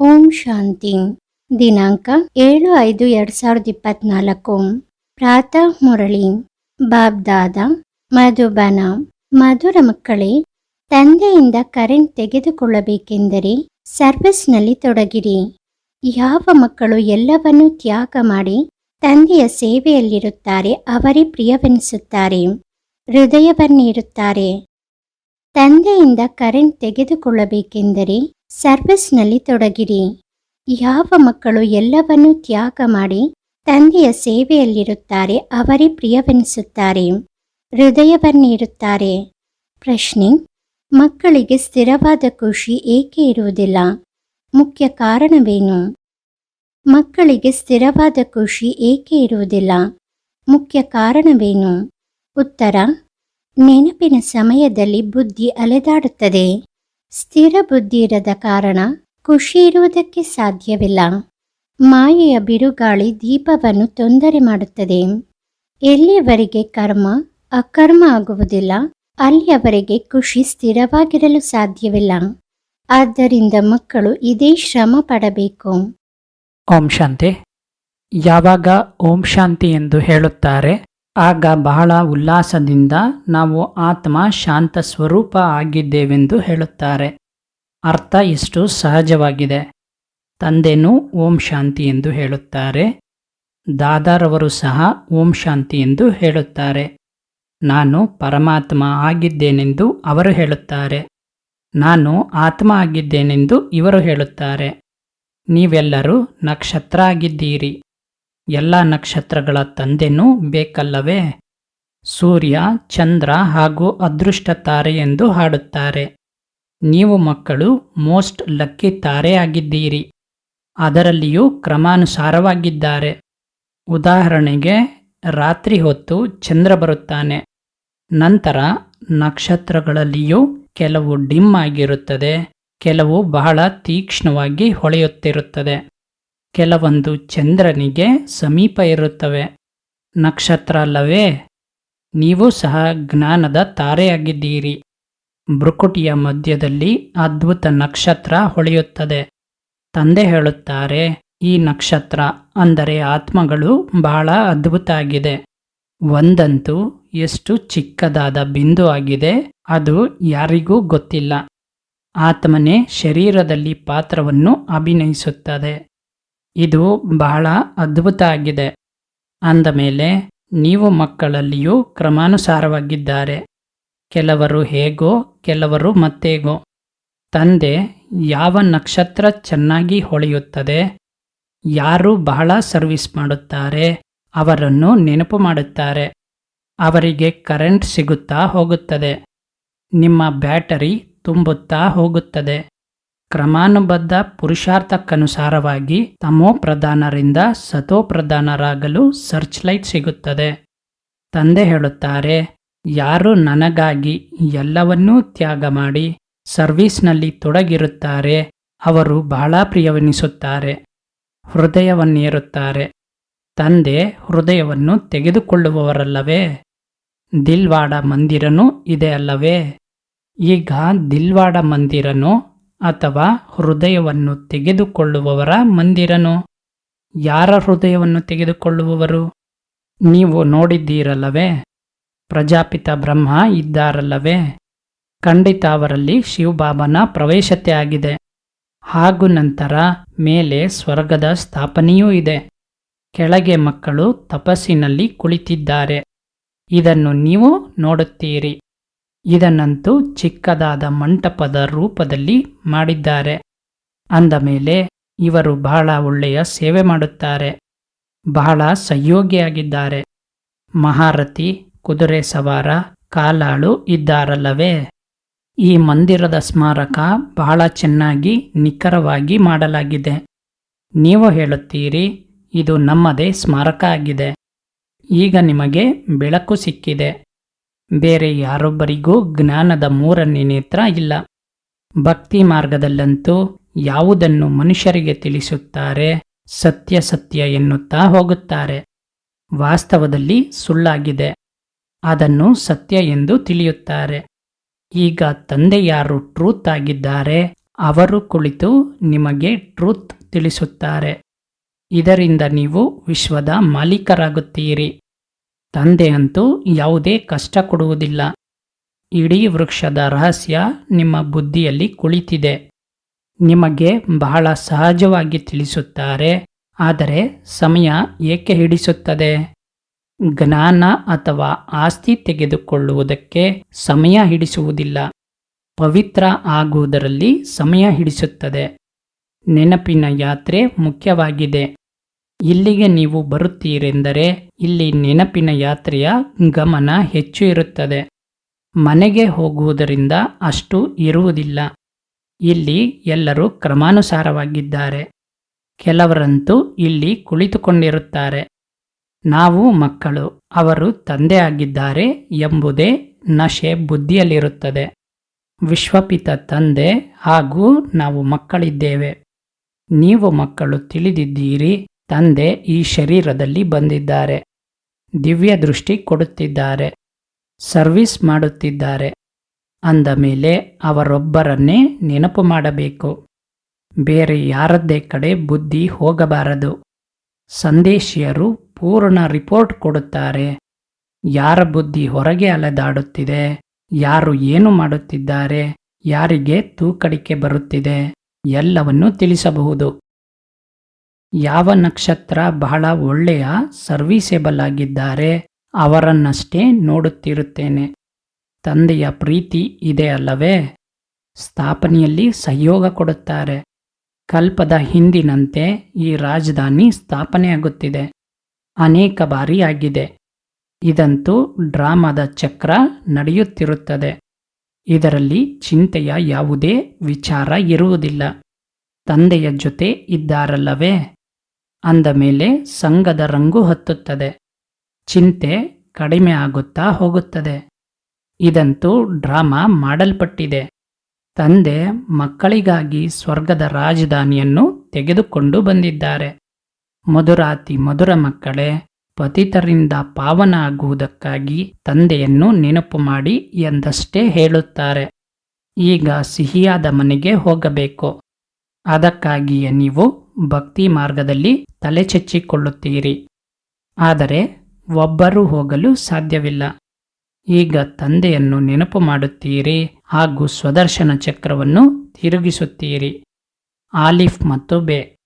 ಓಂ ಶಾಂತಿ. ದಿನಾಂಕ ಏಳು ಐದು ಎರಡ್ ಸಾವಿರದ ಇಪ್ಪತ್ನಾಲ್ಕು. ಪ್ರಾತಃ ಮುರಳಿ. ಬಾಬ್ದಾದ, ಮಧುಬನ, ಮಧುರ ಮಕ್ಕಳೇ, ತಂದೆಯಿಂದ ಕರೆಂಟ್ ತೆಗೆದುಕೊಳ್ಳಬೇಕೆಂದರೆ ಸರ್ವಿಸ್ನಲ್ಲಿ ತೊಡಗಿರಿ. ಯಾವ ಮಕ್ಕಳು ಎಲ್ಲವನ್ನೂ ತ್ಯಾಗ ಮಾಡಿ ತಂದೆಯ ಸೇವೆಯಲ್ಲಿರುತ್ತಾರೆ ಅವರೇ ಪ್ರಿಯವೆನಿಸುತ್ತಾರೆ. ಹೃದಯವನ್ನಿರುತ್ತಾರೆ. ತಂದೆಯಿಂದ ಕರೆಂಟ್ ತೆಗೆದುಕೊಳ್ಳಬೇಕೆಂದರೆ ಸರ್ವಿಸ್ನಲ್ಲಿ ತೊಡಗಿರಿ. ಯಾವ ಮಕ್ಕಳು ಎಲ್ಲವನ್ನೂ ತ್ಯಾಗ ಮಾಡಿ ತಂದೆಯ ಸೇವೆಯಲ್ಲಿರುತ್ತಾರೆ, ಅವರೇ ಪ್ರಿಯವೆನಿಸುತ್ತಾರೆ. ಹೃದಯವನ್ನಿರುತ್ತಾರೆ. ಪ್ರಶ್ನೆ, ಮಕ್ಕಳಿಗೆ ಸ್ಥಿರವಾದ ಖುಷಿ ಏಕೆ ಇರುವುದಿಲ್ಲ? ಮುಖ್ಯ ಕಾರಣವೇನು? ಮಕ್ಕಳಿಗೆ ಸ್ಥಿರವಾದ ಖುಷಿ ಏಕೆ ಇರುವುದಿಲ್ಲ? ಮುಖ್ಯ ಕಾರಣವೇನು? ಉತ್ತರ, ನೆನಪಿನ ಸಮಯದಲ್ಲಿ ಬುದ್ಧಿ ಅಲೆದಾಡುತ್ತದೆ. ಸ್ಥಿರ ಬುದ್ಧಿ ಇರದ ಕಾರಣ ಖುಷಿ ಇರುವುದಕ್ಕೆ ಸಾಧ್ಯವಿಲ್ಲ. ಮಾಯೆಯ ಬಿರುಗಾಳಿ ದೀಪವನ್ನು ತೊಂದರೆ ಮಾಡುತ್ತದೆ. ಎಲ್ಲಿಯವರೆಗೆ ಕರ್ಮ ಅಕರ್ಮ ಆಗುವುದಿಲ್ಲ, ಅಲ್ಲಿಯವರೆಗೆ ಖುಷಿ ಸ್ಥಿರವಾಗಿರಲು ಸಾಧ್ಯವಿಲ್ಲ. ಆದ್ದರಿಂದ ಮಕ್ಕಳು ಇದೇ ಶ್ರಮ ಪಡಬೇಕು. ಓಂ ಶಾಂತಿ. ಯಾವಾಗ ಓಂ ಶಾಂತಿ ಎಂದು ಹೇಳುತ್ತಾರೆ? ಆಗ ಬಹಳ ಉಲ್ಲಾಸದಿಂದ ನಾವು ಆತ್ಮ ಶಾಂತ ಸ್ವರೂಪ ಆಗಿದ್ದೇವೆಂದು ಹೇಳುತ್ತಾರೆ. ಅರ್ಥ ಇಷ್ಟು ಸಹಜವಾಗಿದೆ. ತಂದೆನೂ ಓಂ ಶಾಂತಿ ಎಂದು ಹೇಳುತ್ತಾರೆ. ದಾದಾರವರು ಸಹ ಓಂ ಶಾಂತಿ ಎಂದು ಹೇಳುತ್ತಾರೆ. ನಾನು ಪರಮಾತ್ಮ ಆಗಿದ್ದೇನೆಂದು ಅವರು ಹೇಳುತ್ತಾರೆ. ನಾನು ಆತ್ಮ ಆಗಿದ್ದೇನೆಂದು ಇವರು ಹೇಳುತ್ತಾರೆ. ನೀವೆಲ್ಲರೂ ನಕ್ಷತ್ರ ಆಗಿದ್ದೀರಿ. ಎಲ್ಲ ನಕ್ಷತ್ರಗಳ ತಂದೆನೂ ಬೇಕಲ್ಲವೇ? ಸೂರ್ಯ, ಚಂದ್ರ ಹಾಗೂ ಅದೃಷ್ಟ ತಾರೆ ಎಂದು ಹಾಡುತ್ತಾರೆ. ನೀವು ಮಕ್ಕಳು, ಮೋಸ್ಟ್ ಲಕ್ಕಿ ತಾರೆ ಆಗಿದ್ದೀರಿ. ಅದರಲ್ಲಿಯೂ ಕ್ರಮಾನುಸಾರವಾಗಿದ್ದಾರೆ. ಉದಾಹರಣೆಗೆ, ರಾತ್ರಿ ಹೊತ್ತು ಚಂದ್ರ ಬರುತ್ತಾನೆ. ನಂತರ ನಕ್ಷತ್ರಗಳಲ್ಲಿಯೂ ಕೆಲವು ಡಿಮ್ ಆಗಿರುತ್ತದೆ. ಕೆಲವು ಬಹಳ ತೀಕ್ಷ್ಣವಾಗಿ ಹೊಳೆಯುತ್ತಿರುತ್ತದೆ. ಕೆಲವೊಂದು ಚಂದ್ರನಿಗೆ ಸಮೀಪ ಇರುತ್ತವೆ. ನಕ್ಷತ್ರ ಅಲ್ಲವೇ? ನೀವು ಸಹ ಜ್ಞಾನದ ತಾರೆಯಾಗಿದ್ದೀರಿ. ಭ್ರುಕುಟಿಯ ಮಧ್ಯದಲ್ಲಿ ಅದ್ಭುತ ನಕ್ಷತ್ರ ಹೊಳೆಯುತ್ತದೆ. ತಂದೆ ಹೇಳುತ್ತಾರೆ, ಈ ನಕ್ಷತ್ರ ಅಂದರೆ ಆತ್ಮಗಳು ಬಹಳ ಅದ್ಭುತ ಆಗಿದೆ ಒಂದಂತೂ ಎಷ್ಟು ಚಿಕ್ಕದಾದ ಬಿಂದು ಆಗಿದೆ, ಅದು ಯಾರಿಗೂ ಗೊತ್ತಿಲ್ಲ. ಆತ್ಮನೇ ಶರೀರದಲ್ಲಿ ಪಾತ್ರವನ್ನು ಅಭಿನಯಿಸುತ್ತದೆ. ಇದು ಬಹಳ ಅದ್ಭುತ ಆಗಿದೆ. ಅಂದ ಮೇಲೆ, ನೀವು ಮಕ್ಕಳಲ್ಲಿಯೂ ಕ್ರಮಾನುಸಾರವಾಗಿದ್ದಾರೆ. ಕೆಲವರು ಹೇಗೋ, ಕೆಲವರು ಮತ್ತೇಗೋ. ತಂದೆ, ಯಾವ ನಕ್ಷತ್ರ ಚೆನ್ನಾಗಿ ಹೊಳೆಯುತ್ತದೆ? ಯಾರು ಬಹಳ ಸರ್ವಿಸ್ ಮಾಡುತ್ತಾರೆ? ಅವರನ್ನು ನೆನಪು ಮಾಡುತ್ತಾರೆ. ಅವರಿಗೆ ಕರೆಂಟ್ ಸಿಗುತ್ತಾ ಹೋಗುತ್ತದೆ. ನಿಮ್ಮ ಬ್ಯಾಟರಿ ತುಂಬುತ್ತಾ ಹೋಗುತ್ತದೆ. ಕ್ರಮಾನುಬದ್ಧ ಪುರುಷಾರ್ಥಕ್ಕನುಸಾರವಾಗಿ ತಮೋ ಪ್ರಧಾನರಿಂದ ಸತೋ ಸರ್ಚ್ ಲೈಟ್ ಸಿಗುತ್ತದೆ. ತಂದೆ ಹೇಳುತ್ತಾರೆ, ಯಾರು ನನಗಾಗಿ ಎಲ್ಲವನ್ನೂ ತ್ಯಾಗ ಮಾಡಿ ಸರ್ವೀಸ್ನಲ್ಲಿ ತೊಡಗಿರುತ್ತಾರೆ, ಅವರು ಬಹಳ ಪ್ರಿಯವೆನಿಸುತ್ತಾರೆ, ಹೃದಯವನ್ನೇರುತ್ತಾರೆ. ತಂದೆ, ಹೃದಯವನ್ನು ತೆಗೆದುಕೊಳ್ಳುವವರಲ್ಲವೇ? ದಿಲ್ವಾಡ ಮಂದಿರನೂ ಇದೆ ಅಲ್ಲವೇ? ಈಗ ದಿಲ್ವಾಡ ಮಂದಿರನು ಅಥವಾ ಹೃದಯವನ್ನು ತೆಗೆದುಕೊಳ್ಳುವವರ ಮಂದಿರನು? ಯಾರ ಹೃದಯವನ್ನು ತೆಗೆದುಕೊಳ್ಳುವವರು? ನೀವು ನೋಡಿದ್ದೀರಲ್ಲವೇ? ಪ್ರಜಾಪಿತ ಬ್ರಹ್ಮ ಇದ್ದಾರಲ್ಲವೇ? ಖಂಡಿತ ಅವರಲ್ಲಿ ಶಿವಬಾಬನ ಪ್ರವೇಶತೆ ಆಗಿದೆ. ಹಾಗೂ ನಂತರ ಮೇಲೆ ಸ್ವರ್ಗದ ಸ್ಥಾಪನೆಯೂ ಇದೆ. ಕೆಳಗೆ ಮಕ್ಕಳು ತಪಸ್ಸಿನಲ್ಲಿ ಕುಳಿತಿದ್ದಾರೆ. ಇದನ್ನು ನೀವು ನೋಡುತ್ತೀರಿ. ಇದನ್ನಂತೂ ಚಿಕ್ಕದಾದ ಮಂಟಪದ ರೂಪದಲ್ಲಿ ಮಾಡಿದ್ದಾರೆ. ಅಂದ ಮೇಲೆ ಇವರು ಬಹಳ ಒಳ್ಳೆಯ ಸೇವೆ ಮಾಡುತ್ತಾರೆ. ಬಹಳ ಸಹಯೋಗಿಯಾಗಿದ್ದಾರೆ ಮಹಾರಥಿ, ಕುದುರೆ ಸವಾರ, ಕಾಲಾಳು ಇದ್ದಾರಲ್ಲವೇ? ಈ ಮಂದಿರದ ಸ್ಮಾರಕ ಬಹಳ ಚೆನ್ನಾಗಿ ನಿಖರವಾಗಿ ಮಾಡಲಾಗಿದೆ. ನೀವು ಹೇಳುತ್ತೀರಿ, ಇದು ನಮ್ಮದೇ ಸ್ಮಾರಕ ಆಗಿದೆ. ಈಗ ನಿಮಗೆ ಬೆಳಕು ಸಿಕ್ಕಿದೆ. ಬೇರೆ ಯಾರೊಬ್ಬರಿಗೂ ಜ್ಞಾನದ ಮೂರನೇ ನೇತ್ರ ಇಲ್ಲ. ಭಕ್ತಿ ಮಾರ್ಗದಲ್ಲಂತೂ ಯಾವುದನ್ನು ಮನುಷ್ಯರಿಗೆ ತಿಳಿಸುತ್ತಾರೆ ಸತ್ಯ ಸತ್ಯ ಎನ್ನುತ್ತಾ ಹೋಗುತ್ತಾರೆ. ವಾಸ್ತವದಲ್ಲಿ ಸುಳ್ಳಾಗಿದೆ. ಅದನ್ನು ಸತ್ಯ ಎಂದು ತಿಳಿಯುತ್ತಾರೆ. ಈಗ ತಂದೆ ಯಾರು ಟ್ರೂತ್ ಆಗಿದ್ದಾರೆ, ಅವರು ಕುಳಿತು ನಿಮಗೆ ಟ್ರೂತ್ ತಿಳಿಸುತ್ತಾರೆ. ಇದರಿಂದ ನೀವು ವಿಶ್ವದ ಮಾಲೀಕರಾಗುತ್ತೀರಿ. ತಂದೆ ಅಂತೂ ಯಾವುದೇ ಕಷ್ಟ ಕೊಡುವುದಿಲ್ಲ. ಇಡೀ ವೃಕ್ಷದ ರಹಸ್ಯ ನಿಮ್ಮ ಬುದ್ಧಿಯಲ್ಲಿ ಕುಳಿತಿದೆ. ನಿಮಗೆ ಬಹಳ ಸಹಜವಾಗಿ ತಿಳಿಸುತ್ತಾರೆ, ಆದರೆ ಸಮಯ ಏಕೆ ಹಿಡಿಸುತ್ತದೆ? ಜ್ಞಾನ ಅಥವಾ ಆಸ್ತಿ ತೆಗೆದುಕೊಳ್ಳುವುದಕ್ಕೆ ಸಮಯ ಹಿಡಿಸುವುದಿಲ್ಲ. ಪವಿತ್ರ ಆಗುವುದರಲ್ಲಿ ಸಮಯ ಹಿಡಿಸುತ್ತದೆ. ನೆನಪಿನ ಯಾತ್ರೆ ಮುಖ್ಯವಾಗಿದೆ. ಇಲ್ಲಿಗೆ ನೀವು ಬರುತ್ತೀರೆಂದರೆ ಇಲ್ಲಿ ನೆನಪಿನ ಯಾತ್ರೆಯ ಗಮನ ಹೆಚ್ಚು ಇರುತ್ತದೆ. ಮನೆಗೆ ಹೋಗುವುದರಿಂದ ಅಷ್ಟು ಇರುವುದಿಲ್ಲ. ಇಲ್ಲಿ ಎಲ್ಲರೂ ಕ್ರಮಾನುಸಾರವಾಗಿದ್ದಾರೆ. ಕೆಲವರಂತೂ ಇಲ್ಲಿ ಕುಳಿತುಕೊಂಡಿರುತ್ತಾರೆ. ನಾವು ಮಕ್ಕಳು, ಅವರು ತಂದೆ ಆಗಿದ್ದಾರೆ ಎಂಬುದೇ ನಶೆ ಬುದ್ಧಿಯಲ್ಲಿರುತ್ತದೆ. ವಿಶ್ವಪಿತ ತಂದೆ ಹಾಗೂ ನಾವು ಮಕ್ಕಳಿದ್ದೇವೆ. ನೀವು ಮಕ್ಕಳು ತಿಳಿದಿದ್ದೀರಿ. ತಂದೆ ಈ ಶರೀರದಲ್ಲಿ ಬಂದಿದ್ದಾರೆ. ದಿವ್ಯ ದೃಷ್ಟಿ ಕೊಡುತ್ತಿದ್ದಾರೆ. ಸರ್ವಿಸ್ ಮಾಡುತ್ತಿದ್ದಾರೆ. ಅಂದ ಮೇಲೆ ಅವರೊಬ್ಬರನ್ನೇ ನೆನಪು ಮಾಡಬೇಕು. ಬೇರೆ ಯಾರದ್ದೇ ಕಡೆ ಬುದ್ಧಿ ಹೋಗಬಾರದು. ಸಂದೇಶಿಯರು ಪೂರ್ಣ ರಿಪೋರ್ಟ್ ಕೊಡುತ್ತಾರೆ. ಯಾರ ಬುದ್ಧಿ ಹೊರಗೆ ಅಲೆದಾಡುತ್ತಿದೆ, ಯಾರು ಏನು ಮಾಡುತ್ತಿದ್ದಾರೆ, ಯಾರಿಗೆ ತೂಕಡಿಕೆ ಬರುತ್ತಿದೆ, ಎಲ್ಲವನ್ನೂ ತಿಳಿಸಬಹುದು. ಯಾವ ನಕ್ಷತ್ರ ಬಹಳ ಒಳ್ಳೆಯ ಸರ್ವಿಸೇಬಲ್ ಆಗಿದ್ದಾರೆ ಅವರನ್ನಷ್ಟೇ ನೋಡುತ್ತಿರುತ್ತೇನೆ. ತಂದೆಯ ಪ್ರೀತಿ ಇದೆ ಅಲ್ಲವೇ? ಸ್ಥಾಪನೆಯಲ್ಲಿ ಸಹಯೋಗ ಕೊಡುತ್ತಾರೆ. ಕಲ್ಪದ ಹಿಂದಿನಂತೆ ಈ ರಾಜಧಾನಿ ಸ್ಥಾಪನೆಯಾಗುತ್ತಿದೆ. ಅನೇಕ ಬಾರಿ ಆಗಿದೆ. ಇದಂತೂ ಡ್ರಾಮಾದ ಚಕ್ರ ನಡೆಯುತ್ತಿರುತ್ತದೆ. ಇದರಲ್ಲಿ ಚಿಂತೆಯ ಯಾವುದೇ ವಿಚಾರ ಇರುವುದಿಲ್ಲ. ತಂದೆಯ ಜೊತೆ ಇದ್ದಾರಲ್ಲವೇ? ಅಂದ ಮೇಲೆ ಸಂಘದ ರಂಗು ಹತ್ತುತ್ತದೆ. ಚಿಂತೆ ಕಡಿಮೆ ಆಗುತ್ತಾ ಹೋಗುತ್ತದೆ. ಇದಂತೂ ಡ್ರಾಮಾ ಮಾಡಲ್ಪಟ್ಟಿದೆ. ತಂದೆ ಮಕ್ಕಳಿಗಾಗಿ ಸ್ವರ್ಗದ ರಾಜಧಾನಿಯನ್ನು ತೆಗೆದುಕೊಂಡು ಬಂದಿದ್ದಾರೆ. ಮಧುರಾತಿ ಮಧುರ ಮಕ್ಕಳೇ, ಪತಿತರಿಂದ ಪಾವನ ಆಗುವುದಕ್ಕಾಗಿ ತಂದೆಯನ್ನು ನೆನಪು ಮಾಡಿ ಎಂದಷ್ಟೇ ಹೇಳುತ್ತಾರೆ. ಈಗ ಸಿಹಿಯಾದ ಮನೆಗೆ ಹೋಗಬೇಕು. ಅದಕ್ಕಾಗಿಯೇ ನೀವು ಭಕ್ತಿ ಮಾರ್ಗದಲ್ಲಿ ತಲೆಚೆಚ್ಚಿಕೊಳ್ಳುತ್ತೀರಿ. ಆದರೆ ಒಬ್ಬರು ಹೋಗಲು ಸಾಧ್ಯವಿಲ್ಲ. ಈಗ ತಂದೆಯನ್ನು ನೆನಪು ಮಾಡುತ್ತೀರಿ ಹಾಗೂ ಸ್ವದರ್ಶನ ಚಕ್ರವನ್ನು ತಿರುಗಿಸುತ್ತೀರಿ. ಆಲಿಫ್ ಮತ್ತು ಬೆ.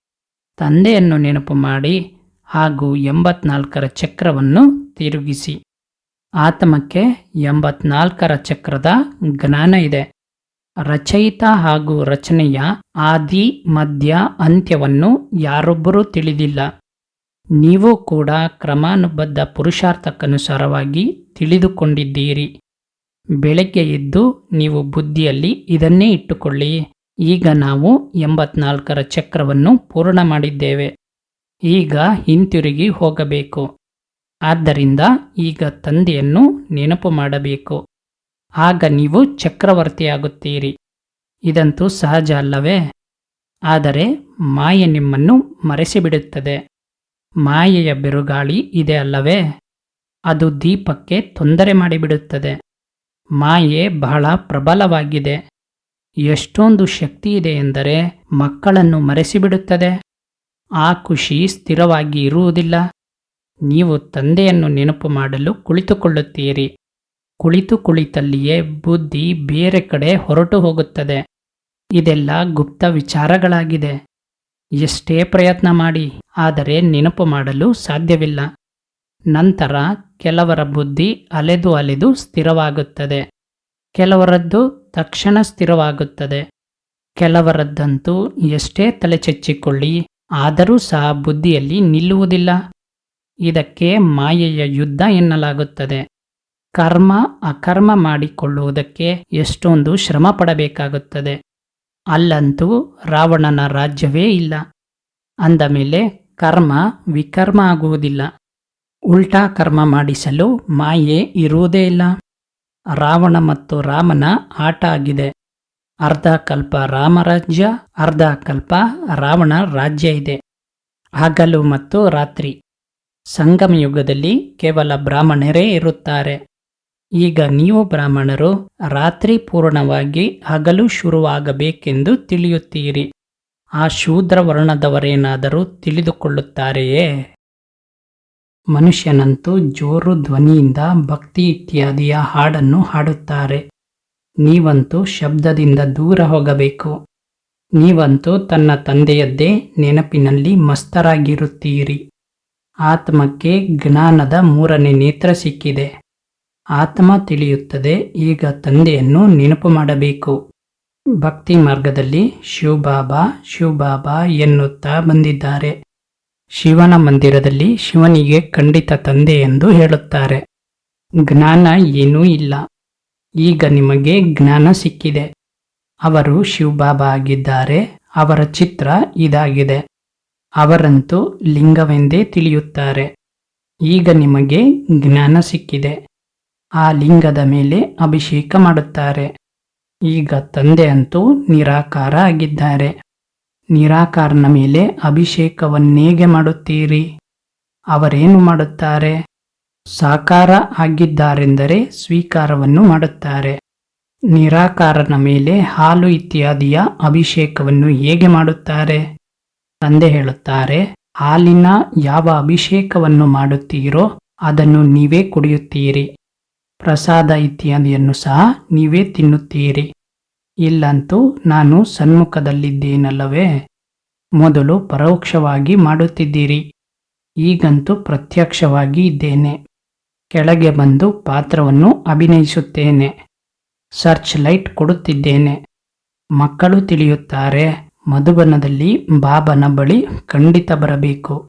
ತಂದೆಯನ್ನು ನೆನಪು ಮಾಡಿ ಹಾಗೂ ಎಂಬತ್ನಾಲ್ಕರ ಚಕ್ರವನ್ನು ತಿರುಗಿಸಿ. ಆತಮಕ್ಕೆ ಎಂಬತ್ನಾಲ್ಕರ ಚಕ್ರದ ಜ್ಞಾನ ಇದೆ. ರಚಯಿತ ಹಾಗೂ ರಚನೆಯ ಆದಿ, ಮಧ್ಯ, ಅಂತ್ಯವನ್ನು ಯಾರೊಬ್ಬರೂ ತಿಳಿದಿಲ್ಲ. ನೀವು ಕೂಡ ಕ್ರಮಾನುಬದ್ಧ ಪುರುಷಾರ್ಥಕ್ಕನುಸಾರವಾಗಿ ತಿಳಿದುಕೊಂಡಿದ್ದೀರಿ. ಬೆಳಗ್ಗೆ ಎದ್ದು ನೀವು ಬುದ್ಧಿಯಲ್ಲಿ ಇದನ್ನೇ ಇಟ್ಟುಕೊಳ್ಳಿ. ಈಗ ನಾವು ಎಂಬತ್ನಾಲ್ಕರ ಚಕ್ರವನ್ನು ಪೂರ್ಣ ಮಾಡಿದ್ದೇವೆ. ಈಗ ಹಿಂತಿರುಗಿ ಹೋಗಬೇಕು. ಆದ್ದರಿಂದ ಈಗ ತಂದೆಯನ್ನು ನೆನಪು ಮಾಡಬೇಕು. ಆಗ ನೀವು ಚಕ್ರವರ್ತಿಯಾಗುತ್ತೀರಿ. ಇದಂತೂ ಸಹಜ ಅಲ್ಲವೇ? ಆದರೆ ಮಾಯೆ ನಿಮ್ಮನ್ನು ಮರೆಸಿಬಿಡುತ್ತದೆ. ಮಾಯೆಯ ಬಿರುಗಾಳಿ ಇದೆ ಅಲ್ಲವೇ? ಅದು ದೀಪಕ್ಕೆ ತೊಂದರೆ ಮಾಡಿಬಿಡುತ್ತದೆ. ಮಾಯೆ ಬಹಳ ಪ್ರಬಲವಾಗಿದೆ. ಎಷ್ಟೊಂದು ಶಕ್ತಿ ಇದೆ ಎಂದರೆ ಮಕ್ಕಳನ್ನು ಮರೆಸಿಬಿಡುತ್ತದೆ. ಆ ಖುಷಿ ಸ್ಥಿರವಾಗಿ ಇರುವುದಿಲ್ಲ. ನೀವು ತಂದೆಯನ್ನು ನೆನಪು ಮಾಡಲು ಕುಳಿತುಕೊಳ್ಳುತ್ತೀರಿ. ಕುಳಿತು ಕುಳಿತಲ್ಲಿಯೇ ಬುದ್ಧಿ ಬೇರೆ ಕಡೆ ಹೊರಟು ಹೋಗುತ್ತದೆ. ಇದೆಲ್ಲ ಗುಪ್ತ ವಿಚಾರಗಳಾಗಿದೆ. ಎಷ್ಟೇ ಪ್ರಯತ್ನ ಮಾಡಿ, ಆದರೆ ನೆನಪು ಮಾಡಲು ಸಾಧ್ಯವಿಲ್ಲ. ನಂತರ ಕೆಲವರ ಬುದ್ಧಿ ಅಲೆದು ಅಲೆದು ಸ್ಥಿರವಾಗುತ್ತದೆ. ಕೆಲವರದ್ದು ತಕ್ಷಣ ಸ್ಥಿರವಾಗುತ್ತದೆ. ಕೆಲವರದ್ದಂತೂ ಎಷ್ಟೇ ತಲೆಚೆಚ್ಚಿಕೊಳ್ಳಿ, ಆದರೂ ಸಹ ಬುದ್ಧಿಯಲ್ಲಿ ನಿಲ್ಲುವುದಿಲ್ಲ. ಇದಕ್ಕೆ ಮಾಯೆಯ ಯುದ್ಧ ಎನ್ನಲಾಗುತ್ತದೆ. ಕರ್ಮ ಅಕರ್ಮ ಮಾಡಿಕೊಳ್ಳುವುದಕ್ಕೆ ಎಷ್ಟೊಂದು ಶ್ರಮ ಪಡಬೇಕಾಗುತ್ತದೆ ಅಲ್ಲಂತೂ ರಾವಣನ ರಾಜ್ಯವೇ ಇಲ್ಲ. ಅಂದ ಮೇಲೆ ಕರ್ಮ ವಿಕರ್ಮ ಆಗುವುದಿಲ್ಲ. ಉಲ್ಟಾ ಕರ್ಮ ಮಾಡಿಸಲು ಮಾಯೆ ಇರುವುದೇ ಇಲ್ಲ. ರಾವಣ ಮತ್ತು ರಾಮನ ಆಟ ಆಗಿದೆ. ಅರ್ಧ ಕಲ್ಪ ರಾಮರಾಜ್ಯ ಅರ್ಧ ಕಲ್ಪ ರಾವಣ ರಾಜ್ಯ ಇದೆ. ಹಗಲು ಮತ್ತು ರಾತ್ರಿ. ಸಂಗಮ ಯುಗದಲ್ಲಿ ಕೇವಲ ಬ್ರಾಹ್ಮಣರೇ ಇರುತ್ತಾರೆ. ಈಗ ನೀವು ಬ್ರಾಹ್ಮಣರು, ರಾತ್ರಿ ಪೂರ್ಣವಾಗಿ ಹಗಲು ಶುರುವಾಗಬೇಕೆಂದು ತಿಳಿಯುತ್ತೀರಿ. ಆ ಶೂದ್ರ ವರ್ಣದವರೇನಾದರೂ ತಿಳಿದುಕೊಳ್ಳುತ್ತಾರೆಯೇ? ಮನುಷ್ಯನಂತೂ ಜೋರು ಧ್ವನಿಯಿಂದ ಭಕ್ತಿ ಇತ್ಯಾದಿಯ ಹಾಡನ್ನು ಹಾಡುತ್ತಾರೆ. ನೀವಂತೂ ಶಬ್ದದಿಂದ ದೂರ ಹೋಗಬೇಕು. ನೀವಂತೂ ತನ್ನ ತಂದೆಯದ್ದೇ ನೆನಪಿನಲ್ಲಿ ಮಸ್ತರಾಗಿರುತ್ತೀರಿ. ಆತ್ಮಕ್ಕೆ ಜ್ಞಾನದ ಮೂರನೇ ನೇತ್ರ ಸಿಕ್ಕಿದೆ. ಆತ್ಮ ತಿಳಿಯುತ್ತದೆ, ಈಗ ತಂದೆಯನ್ನು ನೆನಪು ಮಾಡಬೇಕು. ಭಕ್ತಿ ಮಾರ್ಗದಲ್ಲಿ ಶಿವಬಾಬಾ ಶಿವಬಾಬಾ ಎನ್ನುತ್ತಾ ಬಂದಿದ್ದಾರೆ. ಶಿವನ ಮಂದಿರದಲ್ಲಿ ಶಿವನಿಗೆ ಖಂಡಿತ ತಂದೆ ಎಂದು ಹೇಳುತ್ತಾರೆ. ಜ್ಞಾನ ಏನೂ ಇಲ್ಲ. ಈಗ ನಿಮಗೆ ಜ್ಞಾನ ಸಿಕ್ಕಿದೆ. ಅವರು ಶಿವಬಾಬಾ ಆಗಿದ್ದಾರೆ, ಅವರ ಚಿತ್ರ ಇದಾಗಿದೆ. ಅವರಂತೂ ಲಿಂಗವೆಂದೇ ತಿಳಿಯುತ್ತಾರೆ. ಈಗ ನಿಮಗೆ ಜ್ಞಾನ ಸಿಕ್ಕಿದೆ. ಆ ಲಿಂಗದ ಮೇಲೆ ಅಭಿಷೇಕ ಮಾಡುತ್ತಾರೆ. ಈಗ ತಂದೆ ಅಂತೂ ನಿರಾಕಾರ ಆಗಿದ್ದಾರೆ. ನಿರಾಕಾರನ ಮೇಲೆ ಅಭಿಷೇಕವನ್ನೇಗೆ ಮಾಡುತ್ತೀರಿ? ಅವರೇನು ಮಾಡುತ್ತಾರೆ? ಸಾಕಾರ ಆಗಿದ್ದಾರೆಂದರೆ ಸ್ವೀಕಾರವನ್ನು ಮಾಡುತ್ತಾರೆ. ನಿರಾಕಾರನ ಮೇಲೆ ಹಾಲು ಇತ್ಯಾದಿಯ ಅಭಿಷೇಕವನ್ನು ಹೇಗೆ ಮಾಡುತ್ತಾರೆ? ತಂದೆ ಹೇಳುತ್ತಾರೆ, ಹಾಲಿನ ಯಾವ ಅಭಿಷೇಕವನ್ನು ಮಾಡುತ್ತೀರೋ ಅದನ್ನು ನೀವೇ ಕುಡಿಯುತ್ತೀರಿ. ಪ್ರಸಾದ ಇತ್ಯಾದಿಯನ್ನು ಸಹ ನೀವೇ ತಿನ್ನುತ್ತೀರಿ. ಇಲ್ಲಂತೂ ನಾನು ಸನ್ಮುಖದಲ್ಲಿದ್ದೇನಲ್ಲವೇ? ಮೊದಲು ಪರೋಕ್ಷವಾಗಿ ಮಾಡುತ್ತಿದ್ದೀರಿ. ಈಗಂತೂ ಪ್ರತ್ಯಕ್ಷವಾಗಿ ಇದ್ದೇನೆ. ಕೆಳಗೆ ಬಂದು ಪಾತ್ರವನ್ನು ಅಭಿನಯಿಸುತ್ತೇನೆ. Search light ಕೊಡುತ್ತಿದ್ದೇನೆ. ಮಕ್ಕಳು ತಿಳಿಯುತ್ತಾರೆ, ಮಧುಬನದಲ್ಲಿ ಬಾಬನ ಬಳಿ ಖಂಡಿತ ಬರಬೇಕು.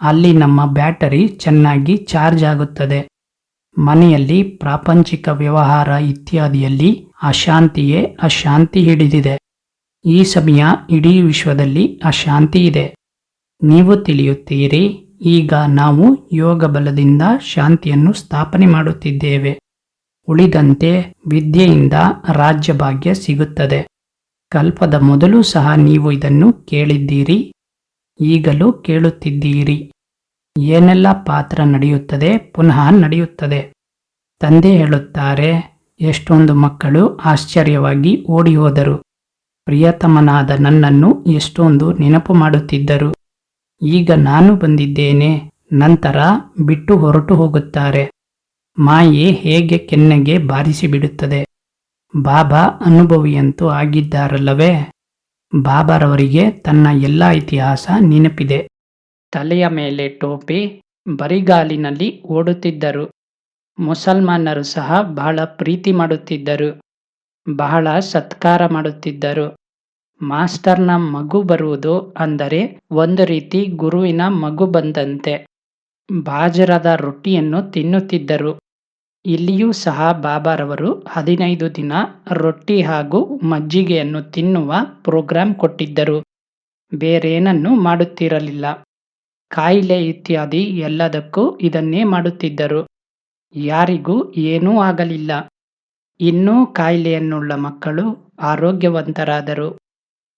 ಅಲ್ಲಿ ನಮ್ಮ ಬ್ಯಾಟರಿ ಚೆನ್ನಾಗಿ ಚಾರ್ಜ್ ಆಗುತ್ತದೆ. ಮನೆಯಲ್ಲಿ ಪ್ರಾಪಂಚಿಕ ವ್ಯವಹಾರ ಇತ್ಯಾದಿಯಲ್ಲಿ ಅಶಾಂತಿಯೇ ಅಶಾಂತಿ ಹಿಡಿದಿದೆ. ಈ ಸಮಯ ಇಡೀ ವಿಶ್ವದಲ್ಲಿ ಅಶಾಂತಿ ಇದೆ. ನೀವು ತಿಳಿಯುತ್ತೀರಿ, ಈಗ ನಾವು ಯೋಗ ಬಲದಿಂದ ಶಾಂತಿಯನ್ನು ಸ್ಥಾಪನೆ ಮಾಡುತ್ತಿದ್ದೇವೆ. ಉಳಿದಂತೆ ವಿದ್ಯೆಯಿಂದ ರಾಜ್ಯಭಾಗ್ಯ ಸಿಗುತ್ತದೆ. ಕಲ್ಪದ ಮೊದಲು ಸಹ ನೀವು ಇದನ್ನು ಕೇಳಿದ್ದೀರಿ, ಈಗಲೂ ಕೇಳುತ್ತಿದ್ದೀರಿ. ಏನೆಲ್ಲ ಪಾತ್ರ ನಡೆಯುತ್ತದೆ, ಪುನಃ ನಡೆಯುತ್ತದೆ? ತಂದೆ ಹೇಳುತ್ತಾರೆ, ಎಷ್ಟೊಂದು ಮಕ್ಕಳು ಆಶ್ಚರ್ಯವಾಗಿ ಓಡಿ ಹೋದರು ಪ್ರಿಯತಮನಾದ ನನ್ನನ್ನು ಎಷ್ಟೊಂದು ನೆನಪು ಮಾಡುತ್ತಿದ್ದರು. ಈಗ ನಾನು ಬಂದಿದ್ದೇನೆ, ನಂತರ ಬಿಟ್ಟು ಹೊರಟು ಹೋಗುತ್ತಾರೆ. ಮಾಯೆ ಹೇಗೆ ಕೆನ್ನೆಗೆ ಬಾರಿಸಿಬಿಡುತ್ತದೆ ಬಾಬಾ ಅನುಭವಿಯಂತೂ ಆಗಿದ್ದಾರಲ್ಲವೇ? ಬಾಬಾರವರಿಗೆ ತನ್ನ ಎಲ್ಲ ಇತಿಹಾಸ ನೆನಪಿದೆ. ತಲೆಯ ಮೇಲೆ ಟೋಪಿ, ಬರಿಗಾಲಿನಲ್ಲಿ ಓಡುತ್ತಿದ್ದರು. ಮುಸಲ್ಮಾನರು ಸಹ ಬಹಳ ಪ್ರೀತಿ ಮಾಡುತ್ತಿದ್ದರು. ಬಹಳ ಸತ್ಕಾರ ಮಾಡುತ್ತಿದ್ದರು. ಮಾಸ್ಟರ್ನ ಮಗು ಬರುವುದು ಅಂದರೆ ಒಂದು ರೀತಿ ಗುರುವಿನ ಮಗು ಬಂದಂತೆ. ಬಾಜರದ ರೊಟ್ಟಿಯನ್ನು ತಿನ್ನುತ್ತಿದ್ದರು. ಇಲ್ಲಿಯೂ ಸಹ ಬಾಬಾರವರು ಹದಿನೈದು ದಿನ ರೊಟ್ಟಿ ಹಾಗೂ ಮಜ್ಜಿಗೆಯನ್ನು ತಿನ್ನುವ ಪ್ರೋಗ್ರಾಂ ಕೊಟ್ಟಿದ್ದರು. ಬೇರೇನನ್ನೂ ಮಾಡುತ್ತಿರಲಿಲ್ಲ. ಕಾಯಿಲೆ ಇತ್ಯಾದಿ ಎಲ್ಲದಕ್ಕೂ ಇದನ್ನೇ ಮಾಡುತ್ತಿದ್ದರು. ಯಾರಿಗೂ ಏನೂ ಆಗಲಿಲ್ಲ. ಇನ್ನೂ ಕಾಯಿಲೆಯನ್ನುಳ್ಳ ಮಕ್ಕಳು ಆರೋಗ್ಯವಂತರಾದರು.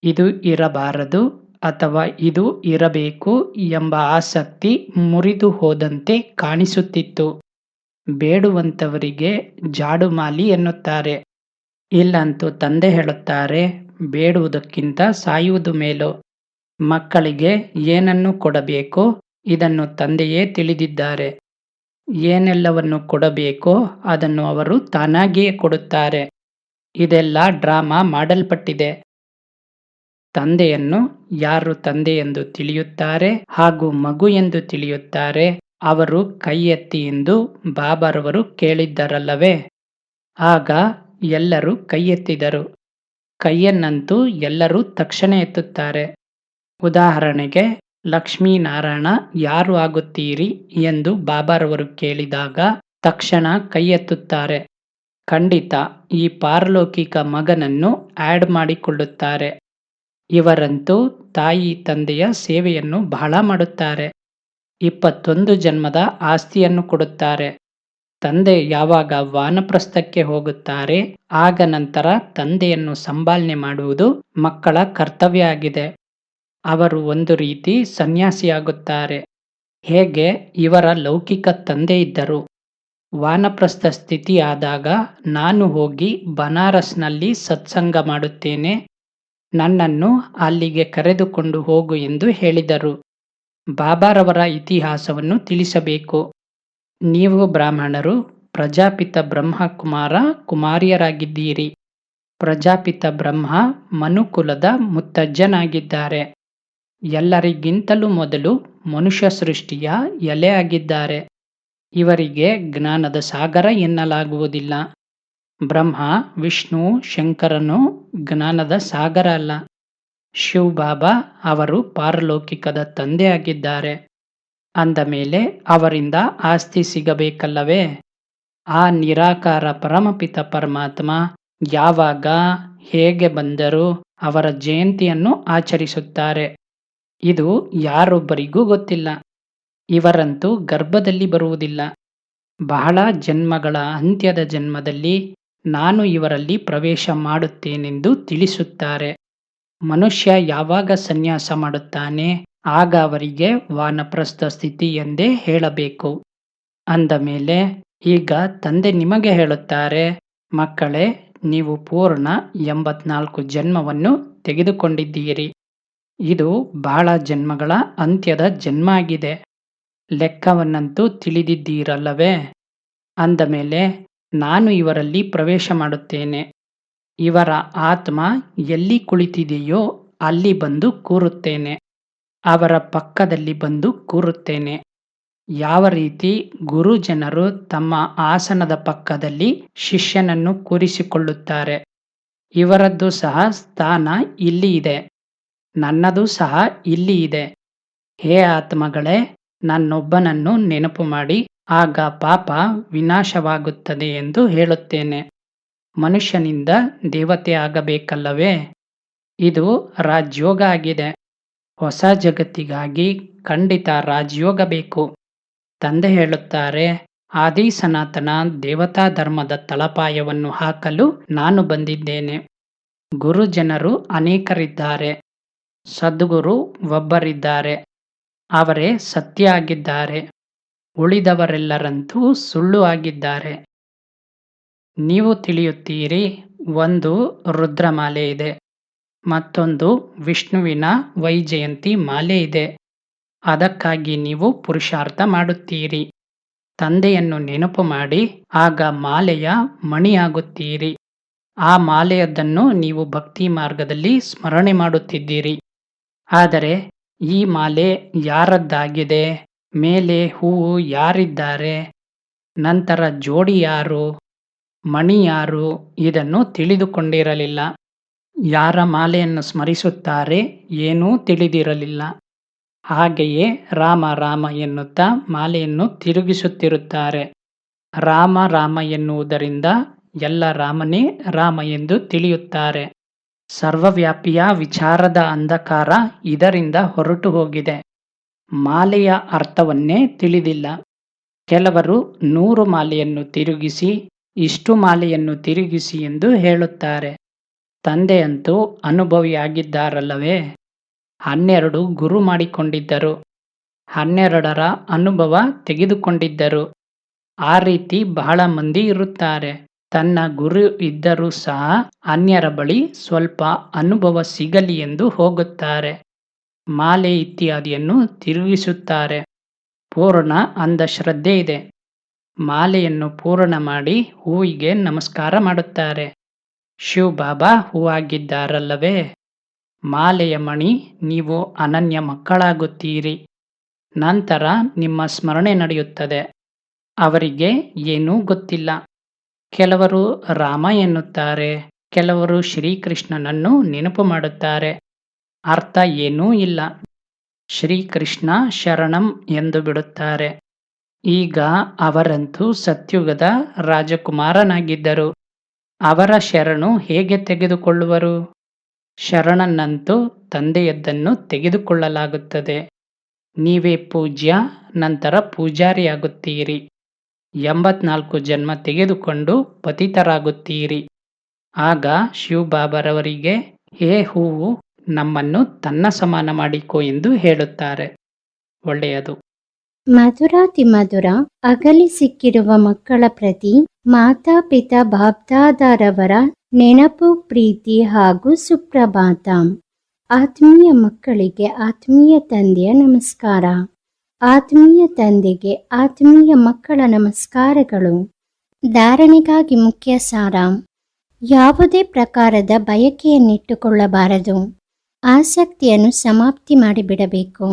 ಇದು ಇರಬಾರದು ಅಥವಾ ಇದು ಇರಬೇಕು ಎಂಬ ಆಸಕ್ತಿ ಮುರಿದು ಹೋದಂತೆ ಕಾಣಿಸುತ್ತಿತ್ತು. ಬೇಡುವಂಥವರಿಗೆ ಜಾಡುಮಾಲಿ ಎನ್ನುತ್ತಾರೆ. ಇಲ್ಲಂತೂ ತಂದೆ ಹೇಳುತ್ತಾರೆ, ಬೇಡುವುದಕ್ಕಿಂತ ಸಾಯುವುದು ಮೇಲು. ಮಕ್ಕಳಿಗೆ ಏನನ್ನು ಕೊಡಬೇಕು ಇದನ್ನು ತಂದೆಯೇ ತಿಳಿದಿದ್ದಾರೆ. ಏನೆಲ್ಲವನ್ನು ಕೊಡಬೇಕೋ ಅದನ್ನು ಅವರು ತಾನಾಗಿಯೇ ಕೊಡುತ್ತಾರೆ. ಇದೆಲ್ಲ ಡ್ರಾಮಾ ಮಾಡಲ್ಪಟ್ಟಿದೆ. ತಂದೆಯನ್ನು ಯಾರು ತಂದೆ ಎಂದು ತಿಳಿಯುತ್ತಾರೆ ಹಾಗೂ ಮಗು ಎಂದು ತಿಳಿಯುತ್ತಾರೆ ಅವರು ಕೈ ಎತ್ತಿ ಎಂದು ಬಾಬಾರವರು ಕೇಳಿದ್ದರಲ್ಲವೇ? ಆಗ ಎಲ್ಲರೂ ಕೈ ಎತ್ತಿದರು ಕೈಯನ್ನಂತೂ ಎಲ್ಲರೂ ತಕ್ಷಣ ಎತ್ತುತ್ತಾರೆ. ಉದಾಹರಣೆಗೆ, ಲಕ್ಷ್ಮೀನಾರಾಯಣ ಯಾರು ಆಗುತ್ತೀರಿ ಎಂದು ಬಾಬಾರವರು ಕೇಳಿದಾಗ ತಕ್ಷಣ ಕೈ ಎತ್ತುತ್ತಾರೆ ಖಂಡಿತ, ಈ ಪಾರಲೌಕಿಕ ಮಗನನ್ನು ಆಡ್ ಮಾಡಿಕೊಳ್ಳುತ್ತಾರೆ. ಇವರಂತೂ ತಾಯಿ ತಂದೆಯ ಸೇವೆಯನ್ನು ಬಹಳ ಮಾಡುತ್ತಾರೆ. ಇಪ್ಪತ್ತೊಂದು ಜನ್ಮದ ಆಸ್ತಿಯನ್ನು ಕೊಡುತ್ತಾರೆ. ತಂದೆ ಯಾವಾಗ ವಾನಪ್ರಸ್ಥಕ್ಕೆ ಹೋಗುತ್ತಾರೆ, ಆಗ ನಂತರ ತಂದೆಯನ್ನು ಸಂಪಾಲನೆ ಮಾಡುವುದು ಮಕ್ಕಳ ಕರ್ತವ್ಯ ಆಗಿದೆ. ಅವರು ಒಂದು ರೀತಿ ಸನ್ಯಾಸಿಯಾಗುತ್ತಾರೆ. ಹೇಗೆ? ಇವರ ಲೌಕಿಕ ತಂದೆ ಇದ್ದರು. ವಾನಪ್ರಸ್ಥ ಸ್ಥಿತಿ ಆದಾಗ ನಾನು ಹೋಗಿ ಬನಾರಸ್ನಲ್ಲಿ ಸತ್ಸಂಗ ಮಾಡುತ್ತೇನೆ. ನನ್ನನ್ನು ಅಲ್ಲಿಗೆ ಕರೆದುಕೊಂಡು ಹೋಗು ಎಂದು ಹೇಳಿದರು. ಬಾಬಾರವರ ಇತಿಹಾಸವನ್ನು ತಿಳಿಸಬೇಕು. ನೀವು ಬ್ರಾಹ್ಮಣರು, ಪ್ರಜಾಪಿತ ಬ್ರಹ್ಮಕುಮಾರ, ಕುಮಾರಿಯರಾಗಿದ್ದೀರಿ. ಪ್ರಜಾಪಿತ ಬ್ರಹ್ಮ ಮನುಕುಲದ ಮುತ್ತಜ್ಜನಾಗಿದ್ದಾರೆ. ಎಲ್ಲರಿಗಿಂತಲೂ ಮೊದಲು ಮನುಷ್ಯ ಸೃಷ್ಟಿಯ ಎಲೆ ಆಗಿದ್ದಾರೆ ಇವರಿಗೆ ಜ್ಞಾನದ ಸಾಗರ ಎನ್ನಲಾಗುವುದಿಲ್ಲ. ಬ್ರಹ್ಮ, ವಿಷ್ಣು, ಶಂಕರನು ಜ್ಞಾನದ ಸಾಗರ ಅಲ್ಲ. ಶಿವಬಾಬಾ ಅವರು ಪಾರಲೌಕಿಕದ ತಂದೆಯಾಗಿದ್ದಾರೆ. ಅಂದ ಮೇಲೆ ಅವರಿಂದ ಆಸ್ತಿ ಸಿಗಬೇಕಲ್ಲವೇ? ಆ ನಿರಾಕಾರ ಪರಮಪಿತ ಪರಮಾತ್ಮ ಯಾವಾಗ, ಹೇಗೆ ಬಂದರೂ ಅವರ ಜಯಂತಿಯನ್ನು ಆಚರಿಸುತ್ತಾರೆ. ಇದು ಯಾರೊಬ್ಬರಿಗೂ ಗೊತ್ತಿಲ್ಲ. ಇವರಂತೂ ಗರ್ಭದಲ್ಲಿ ಬರುವುದಿಲ್ಲ. ಬಹಳ ಜನ್ಮಗಳ ಅಂತ್ಯದ ಜನ್ಮದಲ್ಲಿ ನಾನು ಇವರಲ್ಲಿ ಪ್ರವೇಶ ಮಾಡುತ್ತೇನೆಂದು ತಿಳಿಸುತ್ತಾರೆ. ಮನುಷ್ಯ ಯಾವಾಗ ಸನ್ಯಾಸ ಮಾಡುತ್ತಾನೆ, ಆಗ ಅವರಿಗೆ ವಾನಪ್ರಸ್ಥ ಸ್ಥಿತಿ ಎಂದೇ ಹೇಳಬೇಕು. ಅಂದ ಮೇಲೆ, ಈಗ ತಂದೆ ನಿಮಗೆ ಹೇಳುತ್ತಾರೆ, ಮಕ್ಕಳೇ, ನೀವು ಪೂರ್ಣ ಎಂಬತ್ನಾಲ್ಕು ಜನ್ಮವನ್ನು ತೆಗೆದುಕೊಂಡಿದ್ದೀರಿ. ಇದು ಬಹಳ ಜನ್ಮಗಳ ಅಂತ್ಯದ ಜನ್ಮ ಆಗಿದೆ ಲೆಕ್ಕವನ್ನಂತೂ ತಿಳಿದಿದ್ದೀರಲ್ಲವೇ? ಅಂದ ಮೇಲೆ, ನಾನು ಇವರಲ್ಲಿ ಪ್ರವೇಶ ಮಾಡುತ್ತೇನೆ. ಇವರ ಆತ್ಮ ಎಲ್ಲಿ ಕುಳಿತಿದೆಯೋ ಅಲ್ಲಿ ಬಂದು ಕೂರುತ್ತೇನೆ. ಅವರ ಪಕ್ಕದಲ್ಲಿ ಬಂದು ಕೂರುತ್ತೇನೆ. ಯಾವ ರೀತಿ ಗುರುಜನರು ತಮ್ಮ ಆಸನದ ಪಕ್ಕದಲ್ಲಿ ಶಿಷ್ಯನನ್ನು ಕೂರಿಸಿಕೊಳ್ಳುತ್ತಾರೆ, ಇವರದ್ದು ಸಹ ಸ್ಥಾನ ಇಲ್ಲಿ ಇದೆ. ನನ್ನದು ಸಹ ಇಲ್ಲಿ ಇದೆ. ಹೇ ಆತ್ಮಗಳೇ, ನನ್ನೊಬ್ಬನನ್ನು ನೆನಪು ಮಾಡಿ, ಆಗ ಪಾಪ ವಿನಾಶವಾಗುತ್ತದೆ ಎಂದು ಹೇಳುತ್ತೇನೆ. ಮನುಷ್ಯನಿಂದ ದೇವತೆ ಆಗಬೇಕಲ್ಲವೇ? ಇದು ರಾಜ್ಯೋಗ ಆಗಿದೆ. ಹೊಸ ಜಗತ್ತಿಗಾಗಿ ಖಂಡಿತ ರಾಜ್ಯೋಗ ಬೇಕು. ತಂದೆ ಹೇಳುತ್ತಾರೆ ಆದಿ ಸನಾತನ ದೇವತಾ ಧರ್ಮದ ತಳಪಾಯವನ್ನು ಹಾಕಲು ನಾನು ಬಂದಿದ್ದೇನೆ. ಗುರುಜನರು ಅನೇಕರಿದ್ದಾರೆ. ಸದ್ಗುರು ಒಬ್ಬರಿದ್ದಾರೆ. ಅವರೇ ಸತ್ಯ ಆಗಿದ್ದಾರೆ ಉಳಿದವರೆಲ್ಲರಂತೂ ಸುಳ್ಳು ಆಗಿದ್ದಾರೆ. ನೀವು ತಿಳಿಯುತ್ತೀರಿ, ಒಂದು ರುದ್ರಮಾಲೆ ಇದೆ. ಮತ್ತೊಂದು ವಿಷ್ಣುವಿನ ವೈಜಯಂತಿ ಮಾಲೆ ಇದೆ. ಅದಕ್ಕಾಗಿ ನೀವು ಪುರುಷಾರ್ಥ ಮಾಡುತ್ತೀರಿ. ತಂದೆಯನ್ನು ನೆನಪು ಮಾಡಿ, ಆಗ ಮಾಲೆಯ ಮಣಿಯಾಗುತ್ತೀರಿ. ಆ ಮಾಲೆಯದ್ದನ್ನು ನೀವು ಭಕ್ತಿ ಮಾರ್ಗದಲ್ಲಿ ಸ್ಮರಣೆ ಮಾಡುತ್ತಿದ್ದೀರಿ. ಆದರೆ ಈ ಮಾಲೆ ಯಾರದ್ದಾಗಿದೆ? ಮೇಲೆ ಹೂವು ಯಾರಿದ್ದಾರೆ? ನಂತರ ಜೋಡಿ ಯಾರು? ಮಣಿ ಯಾರು? ಇದನ್ನು ತಿಳಿದುಕೊಂಡಿರಲಿಲ್ಲ. ಯಾರ ಮಾಲೆಯನ್ನು ಸ್ಮರಿಸುತ್ತಾರೆ ಏನೂ ತಿಳಿದಿರಲಿಲ್ಲ. ಹಾಗೆಯೇ ರಾಮ ರಾಮ ಎನ್ನುತ್ತಾ ಮಾಲೆಯನ್ನು ತಿರುಗಿಸುತ್ತಿರುತ್ತಾರೆ. ರಾಮ ರಾಮ ಎನ್ನುವುದರಿಂದ ಎಲ್ಲ ರಾಮನೇ ರಾಮ ಎಂದು ತಿಳಿಯುತ್ತಾರೆ. ಸರ್ವವ್ಯಾಪಿಯ ವಿಚಾರದ ಅಂಧಕಾರ ಇದರಿಂದ ಹೊರಟು ಹೋಗಿದೆ. ಮಾಲೆಯ ಅರ್ಥವನ್ನೇ ತಿಳಿದಿಲ್ಲ. ಕೆಲವರು ನೂರು ಮಾಲೆಯನ್ನು ತಿರುಗಿಸಿ, ಇಷ್ಟು ಮಾಲೆಯನ್ನು ತಿರುಗಿಸಿ ಎಂದು ಹೇಳುತ್ತಾರೆ. ತಂದೆಯಂತೂ ಅನುಭವಿಯಾಗಿದ್ದಾರಲ್ಲವೇ? ಹನ್ನೆರಡು ಗುರು ಮಾಡಿಕೊಂಡಿದ್ದರು. ಹನ್ನೆರಡರ ಅನುಭವ ತೆಗೆದುಕೊಂಡಿದ್ದರು. ಆ ರೀತಿ ಬಹಳ ಮಂದಿ ಇರುತ್ತಾರೆ. ತನ್ನ ಗುರು ಇದ್ದರೂ ಸಹ ಅನ್ಯರ ಬಳಿ ಸ್ವಲ್ಪ ಅನುಭವ ಸಿಗಲಿ ಎಂದು ಹೋಗುತ್ತಾರೆ. ಮಾಲೆ ಇತ್ಯಾದಿಯನ್ನು ತಿರುಗಿಸುತ್ತಾರೆ. ಪೂರ್ಣ ಅಂಧಶ್ರದ್ಧೆ ಇದೆ. ಮಾಲೆಯನ್ನು ಪೂರ್ಣ ಮಾಡಿ ಹೂವಿಗೆ ನಮಸ್ಕಾರ ಮಾಡುತ್ತಾರೆ. ಶಿವ ಬಾಬಾ ಹೂವಾಗಿದ್ದಾರಲ್ಲವೇ? ಮಾಲೆಯ ಮಣಿ, ನೀವು ಅನನ್ಯ ಮಕ್ಕಳಾಗುತ್ತೀರಿ. ನಂತರ ನಿಮ್ಮ ಸ್ಮರಣೆ ನಡೆಯುತ್ತದೆ. ಅವರಿಗೆ ಏನೂ ಗೊತ್ತಿಲ್ಲ. ಕೆಲವರು ರಾಮ ಎನ್ನುತ್ತಾರೆ, ಕೆಲವರು ಶ್ರೀಕೃಷ್ಣನನ್ನು ನೆನಪು ಮಾಡುತ್ತಾರೆ. ಅರ್ಥ ಏನೂ ಇಲ್ಲ. ಶ್ರೀಕೃಷ್ಣ ಶರಣಂ ಎಂದು ಬಿಡುತ್ತಾರೆ. ಈಗ ಅವರಂತೂ ಸತ್ಯುಗದ ರಾಜಕುಮಾರನಾಗಿದ್ದರು. ಅವರ ಶರಣು ಹೇಗೆ ತೆಗೆದುಕೊಳ್ಳುವರು? ಶರಣನಂತೂ ತಂದೆಯದ್ದನ್ನು ತೆಗೆದುಕೊಳ್ಳಲಾಗುತ್ತದೆ. ನೀವೇ ಪೂಜ್ಯ, ನಂತರ ಪೂಜಾರಿಯಾಗುತ್ತೀರಿ. ಎಂಬತ್ನಾಲ್ಕು ಜನ್ಮ ತೆಗೆದುಕೊಂಡು ಪತಿತರಾಗುತ್ತೀರಿ. ಆಗ ಶಿವಬಾಬರವರಿಗೆ, ಹೇ ಹೂವು, ನಮ್ಮನ್ನು ತನ್ನ ಸಮಾನ ಮಾಡಿಕೋ ಎಂದು ಹೇಳುತ್ತಾರೆ. ಒಳ್ಳೆಯದು. ಮಧುರಾತಿ ಮಧುರ, ಅಗಲಿ ಸಿಕ್ಕಿರುವ ಮಕ್ಕಳ ಪ್ರತಿ ಮಾತಾಪಿತಾ ಬಾಬ್ದಾದಾರವರ ನೆನಪು, ಪ್ರೀತಿ ಹಾಗೂ ಸುಪ್ರಭಾತ. ಆತ್ಮೀಯ ಮಕ್ಕಳಿಗೆ ಆತ್ಮೀಯ ತಂದೆಯ ನಮಸ್ಕಾರ. ಆತ್ಮೀಯ ತಂದೆಗೆ ಆತ್ಮೀಯ ಮಕ್ಕಳ ನಮಸ್ಕಾರಗಳು. ಧಾರಣೆಗಾಗಿ ಮುಖ್ಯ ಸಾರ ಯಾವುದೇ ಪ್ರಕಾರದ ಬಯಕೆಯನ್ನಿಟ್ಟುಕೊಳ್ಳಬಾರದು. ಆಸಕ್ತಿಯನ್ನು ಸಮಾಪ್ತಿ ಮಾಡಿಬಿಡಬೇಕು.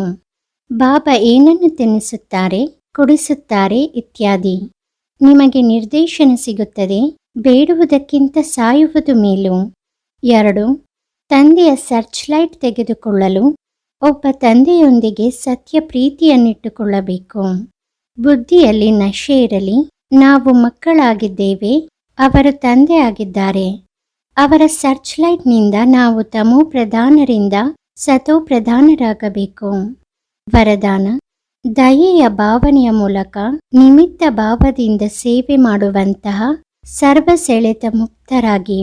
ಬಾಬಾ ಏನನ್ನು ತಿನ್ನಿಸುತ್ತಾರೆ, ಕುಡಿಸುತ್ತಾರೆ ಇತ್ಯಾದಿ. ನಿಮಗೆ ನಿರ್ದೇಶನ ಸಿಗುತ್ತದೆ, ಬೇಡುವುದಕ್ಕಿಂತ ಸಾಯುವುದು ಮೇಲು. ಎರಡು, ತಂದೆಯ ಸರ್ಚ್ ಲೈಟ್ ತೆಗೆದುಕೊಳ್ಳಲು ಒಬ್ಬ ತಂದೆಯೊಂದಿಗೆ ಸತ್ಯ ಪ್ರೀತಿಯನ್ನಿಟ್ಟುಕೊಳ್ಳಬೇಕು. ಬುದ್ಧಿಯಲ್ಲಿ ನಶೆ ಇರಲಿ. ನಾವು ಮಕ್ಕಳಾಗಿದ್ದೇವೆ. ಅವರು ತಂದೆ ಆಗಿದ್ದಾರೆ ಅವರ ಸರ್ಚ್ ಲೈಟ್ನಿಂದ ನಾವು ತಮೋ ಪ್ರಧಾನರಿಂದ ಸತೋ ಪ್ರಧಾನರಾಗಬೇಕು. ವರದಾನ. ದಯೆಯ ಭಾವನೆಯ ಮೂಲಕ ನಿಮಿತ್ತ ಭಾವದಿಂದ ಸೇವೆ ಮಾಡುವಂತಹ ಸರ್ವ ಸೆಳೆತ ಮುಕ್ತರಾಗಿ.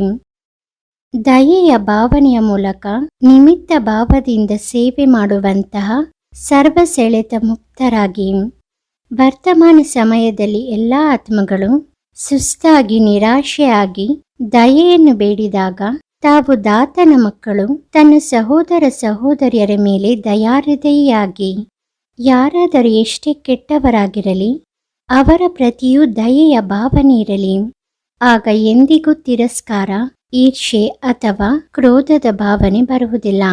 ದಯೆಯ ಭಾವನೆಯ ಮೂಲಕ ನಿಮಿತ್ತ ಭಾವದಿಂದ ಸೇವೆ ಮಾಡುವಂತಹ ಸರ್ವ ಸೆಳೆತ ಮುಕ್ತರಾಗಿ ವರ್ತಮಾನ ಸಮಯದಲ್ಲಿ ಎಲ್ಲ ಆತ್ಮಗಳು ಸುಸ್ತಾಗಿ ನಿರಾಶೆಯಾಗಿ ದಯೆಯನ್ನು ಬೇಡಿದಾಗ ತಾವು ದಾತನ ಮಕ್ಕಳು, ತನ್ನ ಸಹೋದರ ಸಹೋದರಿಯರ ಮೇಲೆ ದಯಾರದೆಯಾಗಿ ಯಾರಾದರೂ ಎಷ್ಟೇ ಕೆಟ್ಟವರಾಗಿರಲಿ, ಅವರ ಪ್ರತಿಯೂ ದಯೆಯ ಭಾವನೆ ಇರಲಿ. ಆಗ ಎಂದಿಗೂ ತಿರಸ್ಕಾರ ಈರ್ಷೆ ಅಥವಾ ಕ್ರೋಧದ ಭಾವನೆ ಬರುವುದಿಲ್ಲ.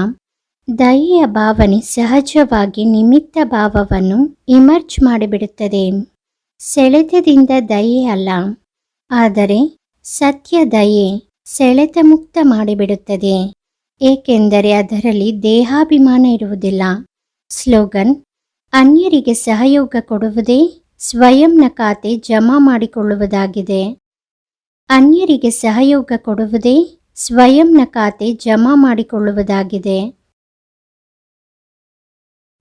ದಯೆಯ ಭಾವನೆ ಸಹಜವಾಗಿ ನಿಮಿತ್ತ ಭಾವವನ್ನು ಇಮರ್ಜ್ ಮಾಡಿಬಿಡುತ್ತದೆ. ಸೆಳೆತದಿಂದ ದಯೆ ಅಲ್ಲ. ಆದರೆ ಸತ್ಯ ದಯೆ ಸೆಳೆತ ಮುಕ್ತ ಮಾಡಿಬಿಡುತ್ತದೆ. ಏಕೆಂದರೆ ಅದರಲ್ಲಿ ದೇಹಾಭಿಮಾನ ಇರುವುದಿಲ್ಲ. ಸ್ಲೋಗನ್, ಅನ್ಯರಿಗೆ ಸಹಯೋಗ ಕೊಡುವುದೇ ಸ್ವಯಂನ ಖಾತೆ ಜಮಾ ಮಾಡಿಕೊಳ್ಳುವುದಾಗಿದೆ. ಅನ್ಯರಿಗೆ ಸಹಯೋಗ ಕೊಡುವುದೇ ಸ್ವಯಂನ ಖಾತೆ ಜಮಾ ಮಾಡಿಕೊಳ್ಳುವುದಾಗಿದೆ.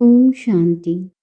ಓಂ ಶಾಂತಿ.